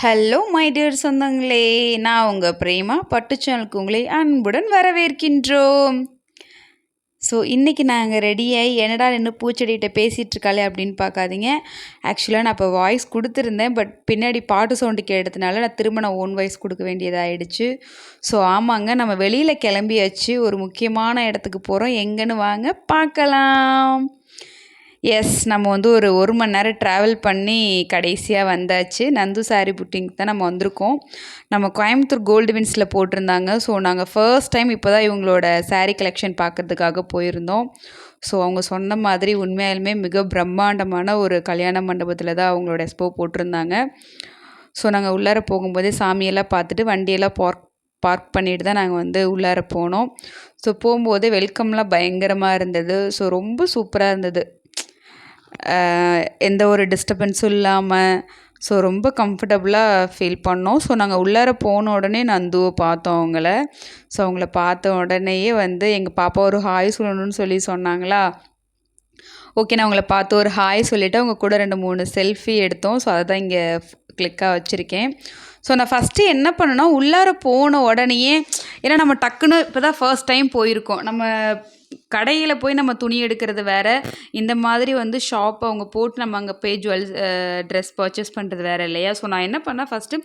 Hello my dear சொந்தங்களே நான் உங்கள் பிரேமா பட்டு சேனலுக்கு உங்களை அன்புடன் வரவேற்கின்றோம். ஸோ இன்றைக்கி நாங்கள் ரெடியாகி என்னடா நின்று பூச்செடிகிட்ட பேசிகிட்டு இருக்காளே அப்படின்னு பார்க்காதீங்க. ஆக்சுவலாக நான் இப்போ வாய்ஸ் கொடுத்துருந்தேன் பட் பின்னாடி பாட்டு சவுண்டு கேட்டதுனால நான் திரும்ப நான் ஓன் வாய்ஸ் கொடுக்க வேண்டியதாகிடுச்சு ஸோ ஆமாங்க நம்ம வெளியில் கிளம்பியாச்சு. ஒரு முக்கியமான இடத்துக்கு போகிறோம் எங்கேன்னு வாங்க பார்க்கலாம். எஸ் நம்ம வந்து ஒரு ஒரு மணி நேரம் ட்ராவல் பண்ணி கடைசியாக வந்தாச்சு. நந்து சாரி புட்டிங்க்கு தான் நம்ம வந்திருக்கோம். நம்ம கோயம்புத்தூர் கோல்டு வின்ஸில் போட்டிருந்தாங்க. ஸோ நாங்கள் ஃபர்ஸ்ட் டைம் இப்போ தான் இவங்களோட சாரீ கலெக்ஷன் பார்க்குறதுக்காக போயிருந்தோம். ஸோ அவங்க சொன்ன மாதிரி உண்மையாலுமே மிக பிரம்மாண்டமான ஒரு கல்யாண மண்டபத்தில் தான் அவங்களோட எக்ஸ்போ போட்டிருந்தாங்க. ஸோ நாங்கள் உள்ளார போகும்போதே சாமியெல்லாம் பார்த்துட்டு வண்டியெல்லாம் பார்க் பார்க் பண்ணிட்டு தான் நாங்கள் வந்து உள்ளார போனோம். ஸோ போகும்போது வெல்கம்லாம் பயங்கரமாக இருந்தது. ஸோ ரொம்ப சூப்பராக இருந்தது. எந்த ஒரு டிஸ்டர்பன்ஸும் இல்லாமல் ஸோ ரொம்ப கம்ஃபர்டபுளாக ஃபீல் பண்ணோம். ஸோ நாங்கள் உள்ளார போன உடனே நந்துவை பார்த்தோம் அவங்கள. ஸோ அவங்கள பார்த்த உடனேயே வந்து எங்கள் பாப்பா ஒரு ஹாய் சொல்லணும்னு சொல்லி சொன்னாங்களா? ஓகே நான் அவங்கள பார்த்து ஒரு ஹாய் சொல்லிவிட்டு அவங்க கூட ரெண்டு மூணு செல்ஃபி எடுத்தோம். ஸோ அதை தான் இங்கே கிளிக்காக வச்சுருக்கேன். ஸோ நான் ஃபஸ்ட்டு என்ன பண்ணேன்னா உள்ளார போன உடனேயே ஏன்னா நம்ம டக்குன்னு இப்போ தான் ஃபர்ஸ்ட் டைம் போயிருக்கோம். நம்ம கடையில் போய் நம்ம துணி எடுக்கிறது வேறு. இந்த மாதிரி வந்து ஷாப் அவங்க போட்டு நம்ம அங்கே போய் ஜுவல்ஸ் ட்ரெஸ் பர்ச்சேஸ் பண்ணுறது வேறு இல்லையா? ஸோ நான் என்ன பண்ணேன்? ஃபஸ்ட்டு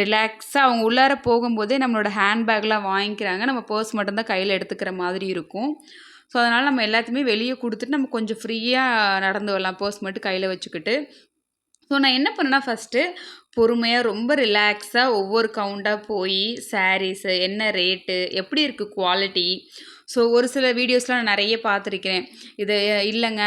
ரிலாக்ஸாக அவங்க உள்ளார போகும்போதே நம்மளோட ஹேண்ட்பேக்லாம் வாங்கிக்கிறாங்க. நம்ம பர்ஸ் மட்டும்தான் கையில் எடுத்துக்கிற மாதிரி இருக்கும். ஸோ அதனால் நம்ம எல்லாத்தையுமே வெளியே கொடுத்துட்டு நம்ம கொஞ்சம் ஃப்ரீயாக நடந்து வரலாம். பர்ஸ் மட்டும் கையில் வச்சுக்கிட்டு. ஸோ நான் என்ன பண்ணேன்னா ஃபஸ்ட்டு பொறுமையாக ரொம்ப ரிலாக்ஸாக ஒவ்வொரு கவுண்டாக போய் சாரீஸு என்ன ரேட்டு எப்படி இருக்குது குவாலிட்டி ஸோ ஒரு சில வீடியோஸ்லாம் நான் நிறைய பார்த்துருக்கிறேன். இது இல்லைங்க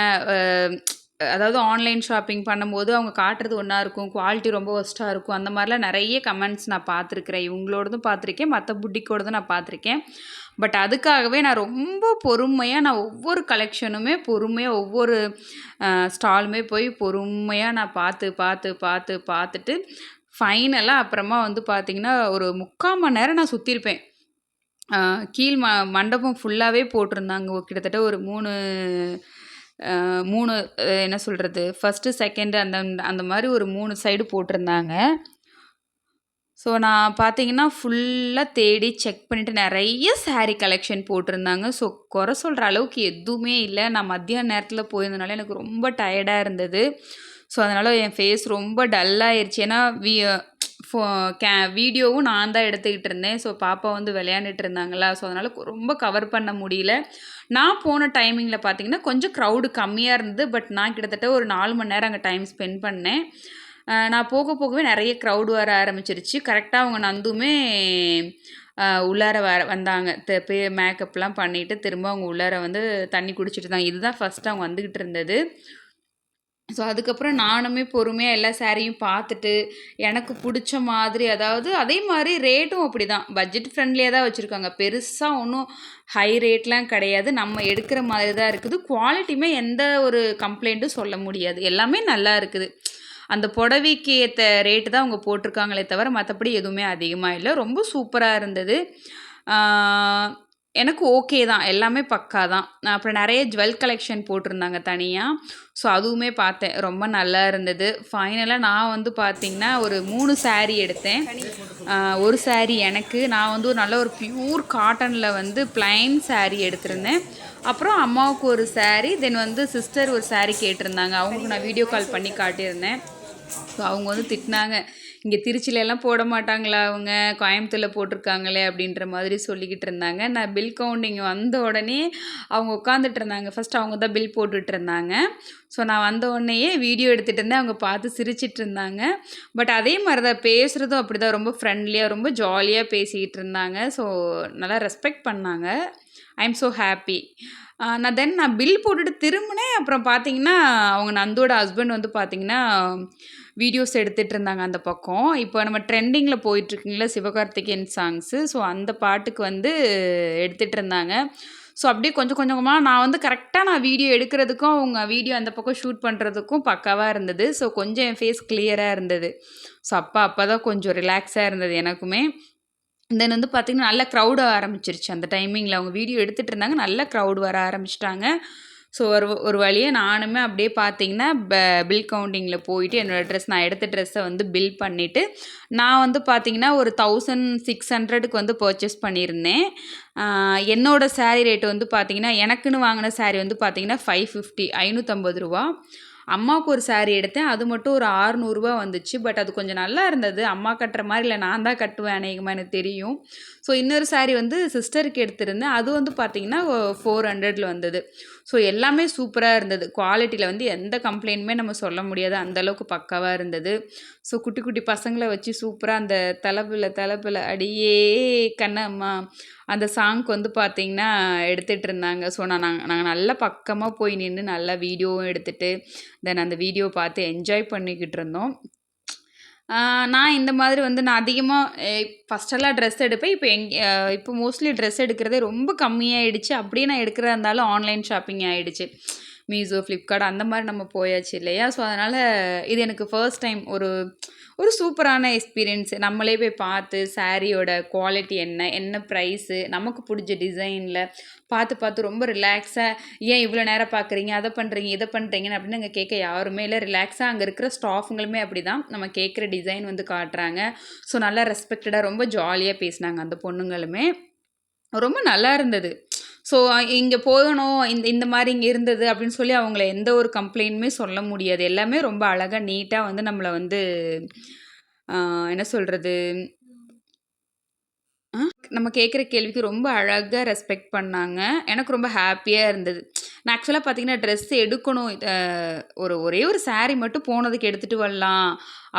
அதாவது ஆன்லைன் ஷாப்பிங் பண்ணும்போது அவங்க காட்டுறது ஒன்றா இருக்கும் குவாலிட்டி ரொம்ப ஒஸ்ட்டாக இருக்கும். அந்த மாதிரிலாம் நிறைய கமெண்ட்ஸ் நான் பார்த்துருக்குறேன். இவங்களோடதும் பார்த்துருக்கேன் மற்ற புட்டிக்கோடதும் நான் பார்த்துருக்கேன். பட் அதுக்காகவே நான் ரொம்ப பொறுமையாக நான் ஒவ்வொரு கலெக்ஷனுமே பொறுமையாக ஒவ்வொரு ஸ்டாலுமே போய் பொறுமையாக நான் பார்த்து பார்த்து பார்த்து பார்த்துட்டு ஃபைனலாக அப்புறமா வந்து பார்த்திங்கன்னா ஒரு முக்கால் மணி நேரம் நான் சுற்றிருப்பேன் கீழ் ம மண்டபம் ஃபுல்லாகவே போட்டிருந்தாங்க. கிட்டத்தட்ட ஒரு மூணு மூணு என்ன சொல்கிறது ஃபஸ்ட்டு செகண்டு அந்த அந்த மாதிரி ஒரு மூணு சைடு போட்டிருந்தாங்க. ஸோ நான் பார்த்தீங்கன்னா ஃபுல்லாக தேடி செக் பண்ணிவிட்டு நிறைய சாரீ கலெக்ஷன் போட்டிருந்தாங்க. ஸோ குறை சொல்கிற அளவுக்கு எதுவுமே இல்லை. நான் மத்தியான நேரத்தில் போயிருந்தனால எனக்கு ரொம்ப டயர்டாக இருந்தது. ஸோ அதனால் என் ஃபேஸ் ரொம்ப டல்லாகிடுச்சு ஏன்னா வி ஃபோ கே வீடியோவும் நான் தான் எடுத்துக்கிட்டு இருந்தேன். ஸோ பாப்பா வந்து விளையாண்டுட்டு இருந்தாங்களா? ஸோ அதனால் ரொம்ப கவர் பண்ண முடியல. நான் போன டைமிங்கில் பார்த்தீங்கன்னா கொஞ்சம் க்ரௌடு கம்மியாக இருந்தது. பட் நான் கிட்டத்தட்ட ஒரு நாலு மணி நேரம் அங்கே டைம் ஸ்பெண்ட் பண்ணேன். நான் போக போகவே நிறைய க்ரௌடு வர ஆரம்பிச்சிருச்சு. கரெக்டாக அவங்க நந்துமே உள்ளார வர வந்தாங்க. பே மேக்கப்லாம் பண்ணிவிட்டு திரும்ப அவங்க உள்ளார வந்து தண்ணி குடிச்சிட்டு இருந்தாங்க. இதுதான் ஃபஸ்ட்டு அவங்க வந்துக்கிட்டு இருந்தது. ஸோ அதுக்கப்புறம் நானுமே பொறுமையாக எல்லா சாரியும் பார்த்துட்டு எனக்கு பிடிச்ச மாதிரி அதாவது அதே மாதிரி ரேட்டும் அப்படி தான் பட்ஜெட் ஃப்ரெண்ட்லியாக தான் வச்சுருக்காங்க. பெருசாக ஒன்றும் ஹை ரேட்லாம் கிடையாது. நம்ம எடுக்கிற மாதிரி தான் இருக்குது. குவாலிட்டியுமே எந்த ஒரு கம்ப்ளைண்ட்டும் சொல்ல முடியாது. எல்லாமே நல்லா இருக்குது. அந்த புடவைக்கு ஏற்ற ரேட்டு தான் அவங்க போட்டிருக்காங்களே தவிர மற்றபடி எதுவுமே அதிகமாக இல்லை. ரொம்ப சூப்பராக இருந்தது. எனக்கு ஓகே தான். எல்லாமே பக்கா தான். அப்புறம் நிறைய ஜுவல் கலெக்ஷன் போட்டிருந்தாங்க தனியாக ஸோ அதுவுமே பார்த்தேன். ரொம்ப நல்லா இருந்தது. ஃபைனலாக நான் வந்து பார்த்திங்கன்னா ஒரு மூணு சாரீ எடுத்தேன். ஒரு சாரீ எனக்கு. நான் வந்து ஒரு நல்ல ஒரு ப்யூர் காட்டனில் வந்து பிளைன் சாரீ எடுத்திருந்தேன். அப்புறம் அம்மாவுக்கு ஒரு சாரீ தென் வந்து சிஸ்டர் ஒரு சாரீ கேட்டிருந்தாங்க. அவங்களுக்கு நான் வீடியோ கால் பண்ணி காட்டியிருந்தேன். ஸோ அவங்க வந்து திட்டினாங்க. இங்கே திருச்சியிலலாம் போட மாட்டாங்களா அவங்க? கோயம்புத்தூரில் போட்டிருக்காங்களே அப்படின்ற மாதிரி சொல்லிக்கிட்டு இருந்தாங்க. நான் பில் கவுண்டிங் வந்த உடனே அவங்க உட்காந்துட்டு இருந்தாங்க. ஃபஸ்ட் அவங்க தான் பில் போட்டுட்டு இருந்தாங்க. ஸோ நான் வந்த உடனேயே வீடியோ எடுத்துகிட்டு இருந்தேன். அவங்க பார்த்து சிரிச்சிட்டு இருந்தாங்க. பட் அதே மாதிரி தான் பேசுகிறதும் அப்படி தான் ரொம்ப ஃப்ரெண்ட்லியாக ரொம்ப ஜாலியாக பேசிக்கிட்டு இருந்தாங்க. ஸோ நல்லா ரெஸ்பெக்ட் பண்ணாங்க. ஐ எம் ஸோ ஹாப்பி நான் தென் நான் பில் போட்டுட்டு திரும்பினேன். அப்புறம் பார்த்தீங்கன்னா அவங்க நந்தோட ஹஸ்பண்ட் வந்து பார்த்தீங்கன்னா வீடியோஸ் எடுத்துகிட்டு இருந்தாங்க அந்த பக்கம். இப்போ நம்ம ட்ரெண்டிங்கில் போயிட்டுருக்குங்களா சிவகார்த்திகேயன் சாங்ஸு ஸோ அந்த பாட்டுக்கு வந்து எடுத்துகிட்டு இருந்தாங்க. ஸோ அப்படியே கொஞ்சம் கொஞ்சமாக நான் வந்து கரெக்டாக நான் வீடியோ எடுக்கிறதுக்கும் அவங்க வீடியோ அந்த பக்கம் ஷூட் பண்ணுறதுக்கும் பக்காவாக இருந்தது. ஸோ கொஞ்சம் என் ஃபேஸ் கிளியராக இருந்தது. ஸோ அப்போ அப்போ தான் கொஞ்சம் ரிலாக்ஸாக இருந்தது எனக்குமே. தென் வந்து பார்த்திங்கன்னா நல்ல க்ரௌட் ஆரம்பிச்சிருச்சு. அந்த டைமிங்கில் அவங்க வீடியோ எடுத்துகிட்டு இருந்தாங்க. நல்ல க்ரௌட் வர ஆரம்பிச்சிட்டாங்க. ஸோ ஒரு ஒரு வழியாக நானுமே அப்படியே பார்த்தீங்கன்னா பில் கவுண்டிங்கில் போயிட்டு என்னோடய ட்ரெஸ் நான் எடுத்த ட்ரெஸ்ஸை வந்து பில் பண்ணிவிட்டு நான் வந்து பார்த்தீங்கன்னா ஒரு தௌசண்ட் சிக்ஸ் ஹண்ட்ரடுக்கு வந்து பர்ச்சேஸ் பண்ணியிருந்தேன். என்னோடய சாரீ ரேட்டு வந்து பார்த்தீங்கன்னா எனக்குன்னு வாங்கின சாரீ வந்து பார்த்தீங்கன்னா ஃபைவ் ஃபிஃப்டி ஐநூற்றம்பது ரூபா. அம்மாவுக்கு ஒரு சாரீ எடுத்தேன். அது மட்டும் ஒரு ஆறுநூறுபா வந்துச்சு. பட் அது கொஞ்சம் நல்லா இருந்தது. அம்மா கட்டுற மாதிரி இல்லை. நான் தான் கட்டுவேன் அநேகமாக எனக்கு தெரியும். ஸோ இன்னொரு சாரீ வந்து சிஸ்டருக்கு எடுத்திருந்தேன். அது வந்து பார்த்திங்கன்னா ஃபோர் ஹண்ட்ரடில் வந்தது. ஸோ எல்லாமே சூப்பராக இருந்தது. குவாலிட்டியில் வந்து எந்த கம்ப்ளைண்ட்டுமே நம்ம சொல்ல முடியாது. அந்தளவுக்கு பக்காவாக இருந்தது. ஸோ குட்டி குட்டி பசங்களை வச்சு சூப்பராக அந்த தலைப்பில் தலைப்பில் அடியே கண்ணம்மா அந்த சாங்க்கு வந்து பார்த்திங்கன்னா எடுத்துகிட்டு இருந்தாங்க. ஸோ நான் நாங்கள் நாங்கள் நல்லா பக்கமாக போய் நின்று நல்லா வீடியோவும் எடுத்துகிட்டு தென் அந்த வீடியோ பார்த்து என்ஜாய் பண்ணிக்கிட்டு இருந்தோம். நான் இந்த மாதிரி வந்து நான் அதிகமாக ஃபஸ்ட்டெல்லாம் ட்ரெஸ் எடுப்பேன். இப்போ எங் இப்போ மோஸ்ட்லி ட்ரெஸ் எடுக்கிறதே ரொம்ப கம்மியாகிடுச்சு அப்படியே நான் எடுக்கிறதா இருந்தாலும் ஆன்லைன் ஷாப்பிங் ஆகிடுச்சு மீஷோ ஃப்ளிப்கார்ட் அந்த மாதிரி நம்ம போயாச்சு இல்லையா? ஸோ அதனால் இது எனக்கு ஃபர்ஸ்ட் டைம் ஒரு ஒரு சூப்பரான எக்ஸ்பீரியன்ஸ் நம்மளே போய் பார்த்து சாரியோட குவாலிட்டி என்ன என்ன ப்ரைஸு நமக்கு பிடிச்ச டிசைனில் பார்த்து பார்த்து ரொம்ப ரிலாக்ஸாக ஏன் இவ்வளோ நேரம் பார்க்குறீங்க? அதை பண்ணுறீங்க இதை பண்ணுறீங்கன்னு அப்படின்னு அங்கே கேட்க யாருமே இல்லை. ரிலாக்ஸாக அங்கே இருக்கிற ஸ்டாஃபுங்களுமே அப்படி தான் நம்ம கேட்குற டிசைன் வந்து காட்டுறாங்க. ஸோ நல்லா ரெஸ்பெக்டடாக ரொம்ப ஜாலியாக பேசினாங்க அந்த பொண்ணுங்களுமே. ரொம்ப நல்லா இருந்தது. ஸோ இங்கே போகணும் இந்த இந்த மாதிரி இங்கே இருந்தது அப்படின்னு சொல்லி அவங்கள எந்த ஒரு கம்ப்ளைண்ட்டுமே சொல்ல முடியாது. எல்லாமே ரொம்ப அழகாக நீட்டாக வந்து நம்மளை வந்து என்ன சொல்கிறது நம்ம கேட்குற கேள்விக்கு ரொம்ப அழகாக ரெஸ்பெக்ட் பண்ணாங்க. எனக்கு ரொம்ப ஹாப்பியாக இருந்தது. நான் ஆக்சுவலாக பார்த்தீங்கன்னா ட்ரெஸ் எடுக்கணும் ஒரு ஒரே ஒரு சாரீ மட்டும் போனதுக்கு எடுத்துகிட்டு வரலாம்.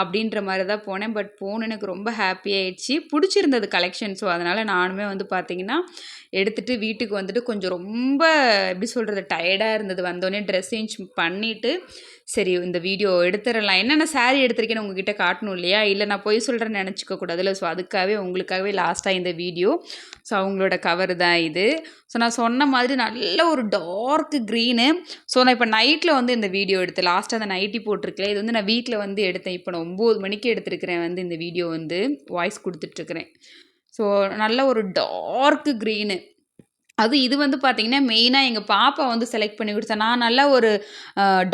அப்படின்ற மாதிரி தான் போனேன். பட் போன எனக்கு ரொம்ப ஹாப்பி ஆயிடுச்சு. பிடிச்சிருந்தது கலெக்ஷன் ஸோ அதனால் நானுமே வந்து பார்த்திங்கன்னா எடுத்துகிட்டு வீட்டுக்கு வந்துட்டு கொஞ்சம் ரொம்ப எப்படி சொல்கிறது டயர்டாக இருந்தது. வந்தோடனே ட்ரெஸ் சேஞ்ச் பண்ணிவிட்டு சரி இந்த வீடியோ எடுத்துடலாம். என்னென்ன சாரீ எடுத்திருக்கேன்னு உங்ககிட்ட காட்டணும் இல்லையா? இல்லை நான் போய் சொல்கிறேன்னு நினச்சிக்க கூடாதுல்ல? ஸோ அதுக்காகவே உங்களுக்காகவே லாஸ்ட்டாக இந்த வீடியோ ஸோ அவங்களோட கவர் தான் இது. ஸோ நான் சொன்ன மாதிரி நல்ல ஒரு டார்க் க்ரீனு ஸோ நான் இப்போ நைட்டில் வந்து இந்த வீடியோ எடுத்தேன். லாஸ்ட்டாக அந்த நைட்டி போட்டிருக்கேன். இது வந்து நான் வீட்டில் வந்து எடுத்தேன். இப்போ நான் ஒம்பது மணிக்கு எடுத்துருக்கிறேன் வந்து இந்த வீடியோ வந்து வாய்ஸ் கொடுத்துட்ருக்குறேன். ஸோ நல்ல ஒரு டார்க்கு க்ரீனு அது இது வந்து பார்த்திங்கன்னா மெயினாக எங்கள் பாப்பா வந்து செலக்ட் பண்ணி கொடுத்தேன் நான் நல்லா ஒரு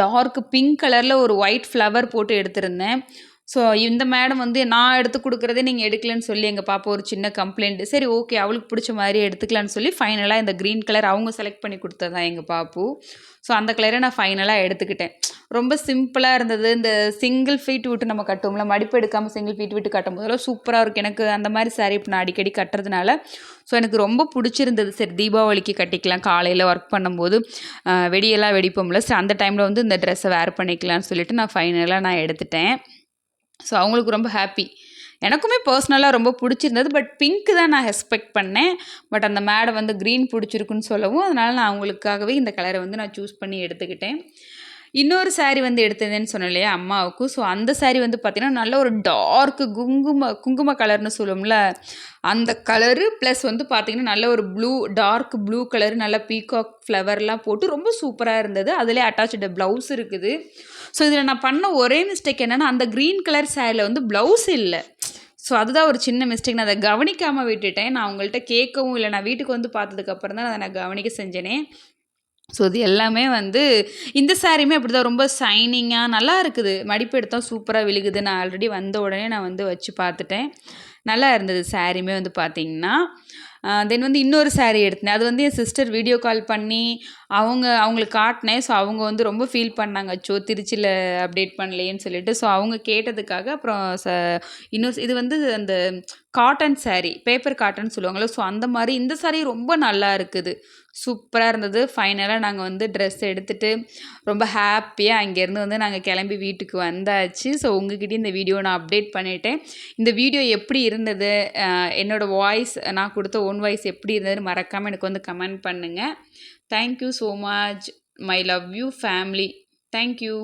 டார்க் பிங்க் கலரில் ஒரு ஒயிட் ஃப்ளவர் போட்டு எடுத்திருந்தேன். ஸோ இந்த மேடம் வந்து நான் எடுத்து கொடுக்குறதே நீங்கள் எடுக்கலன்னு சொல்லி எங்கள் பாப்பா ஒரு சின்ன கம்ப்ளைண்ட் சரி ஓகே அவளுக்கு பிடிச்ச மாதிரி எடுத்துக்கலான்னு சொல்லி ஃபைனலாக இந்த க்ரீன் கலர் அவங்க செலக்ட் பண்ணி கொடுத்ததான் எங்கள் பாப்பு. ஸோ அந்த கலரை நான் ஃபைனலாக எடுத்துக்கிட்டேன். ரொம்ப சிம்பிளாக இருந்தது. இந்த சிங்கிள் ஃபீட் விட்டு நம்ம கட்டுவோம்ல மடிப்பு எடுக்காமல் சிங்கிள் ஃபீட் விட்டு கட்டும் போதெல்லாம் சூப்பராக இருக்கும் எனக்கு அந்த மாதிரி சாரி இப்போ நான் அடிக்கடி கட்டுறதுனால. ஸோ எனக்கு ரொம்ப பிடிச்சிருந்தது. சரி தீபாவளிக்கு கட்டிக்கலாம். காலையில் ஒர்க் பண்ணும்போது வெடியெல்லாம் வெடிப்போம்ல. சரி அந்த டைமில் வந்து இந்த ட்ரெஸ்ஸை வேர் பண்ணிக்கலாம்னு சொல்லிட்டு நான் ஃபைனலாக நான் எடுத்துட்டேன். ஸோ அவங்களுக்கு ரொம்ப ஹாப்பி எனக்குமே பர்சனலாக ரொம்ப பிடிச்சிருந்தது பட் பிங்க்கு தான் நான் எக்ஸ்பெக்ட் பண்ணேன். பட் அந்த மேடை வந்து க்ரீன் பிடிச்சிருக்குன்னு சொல்லவும் அதனால் நான் அவங்களுக்காகவே இந்த கலரை வந்து நான் சூஸ் பண்ணி எடுத்துக்கிட்டேன். இன்னொரு சாரீ வந்து எடுத்ததுன்னு சொன்னேன் இல்லையா அம்மாவுக்கு. ஸோ அந்த சாரீ வந்து பார்த்திங்கன்னா நல்ல ஒரு டார்க்கு குங்கும குங்கும கலர்னு சொல்லுவோம்ல அந்த கலரு ப்ளஸ் வந்து பார்த்திங்கன்னா நல்ல ஒரு ப்ளூ டார்க் ப்ளூ கலர் நல்ல பீகாக் ஃப்ளவர்லாம் போட்டு ரொம்ப சூப்பராக இருந்தது. அதிலே அட்டாச்சு ப்ளவுஸ் இருக்குது. ஸோ இதில் நான் பண்ண ஒரே மிஸ்டேக் என்னென்னா அந்த க்ரீன் கலர் சாரியில் வந்து ப்ளவுஸ் இல்லை. ஸோ அதுதான் ஒரு சின்ன மிஸ்டேக் நான் அதை கவனிக்காமல் விட்டுட்டேன். நான் உங்கள்கிட்ட கேட்கவும் இல்லை. நான் வீட்டுக்கு வந்து பார்த்ததுக்கப்புறம் தான் அதை நான் கவனிக்க செஞ்சேனே. ஸோ இது எல்லாமே வந்து இந்த சாரியுமே அப்படி தான் ரொம்ப சைனிங்காக நல்லா இருக்குது. மடிப்பு எடுத்தால் சூப்பராக விழுகுது நான் ஆல்ரெடி வந்த உடனே நான் வந்து வச்சு பார்த்துட்டேன். நல்லா இருந்தது சாரியுமே வந்து பார்த்திங்கன்னா. தென் வந்து இன்னொரு சாரீ எடுத்தேன். அது வந்து என் சிஸ்டர் வீடியோ கால் பண்ணி அவங்க அவங்களுக்கு காட்டினேன். ஸோ அவங்க வந்து ரொம்ப ஃபீல் பண்ணாங்க. அச்சோ திருச்சியில் அப்டேட் பண்ணலையேன்னு சொல்லிட்டு. ஸோ அவங்க கேட்டதுக்காக அப்புறம் ச இன்னொரு இது வந்து அந்த காட்டன் சாரீ பேப்பர் காட்டன் சொல்லுவாங்களோ ஸோ அந்த மாதிரி இந்த சாரீ ரொம்ப நல்லா இருக்குது. சூப்பராக இருந்தது. ஃபைனலாக நாங்கள் வந்து ட்ரெஸ் எடுத்துகிட்டு ரொம்ப ஹாப்பியாக அங்கேருந்து வந்து நாங்கள் கிளம்பி வீட்டுக்கு வந்தாச்சு. ஸோ உங்ககிட்டயும் இந்த வீடியோ நான் அப்டேட் பண்ணிட்டேன். இந்த வீடியோ எப்படி இருந்தது? என்னோடய வாய்ஸ் நான் கொடுத்த ஓன் வாய்ஸ் எப்படி இருந்ததுன்னு மறக்காமல் எனக்கு வந்து கமெண்ட் பண்ணுங்கள் thank you so much my love you family thank you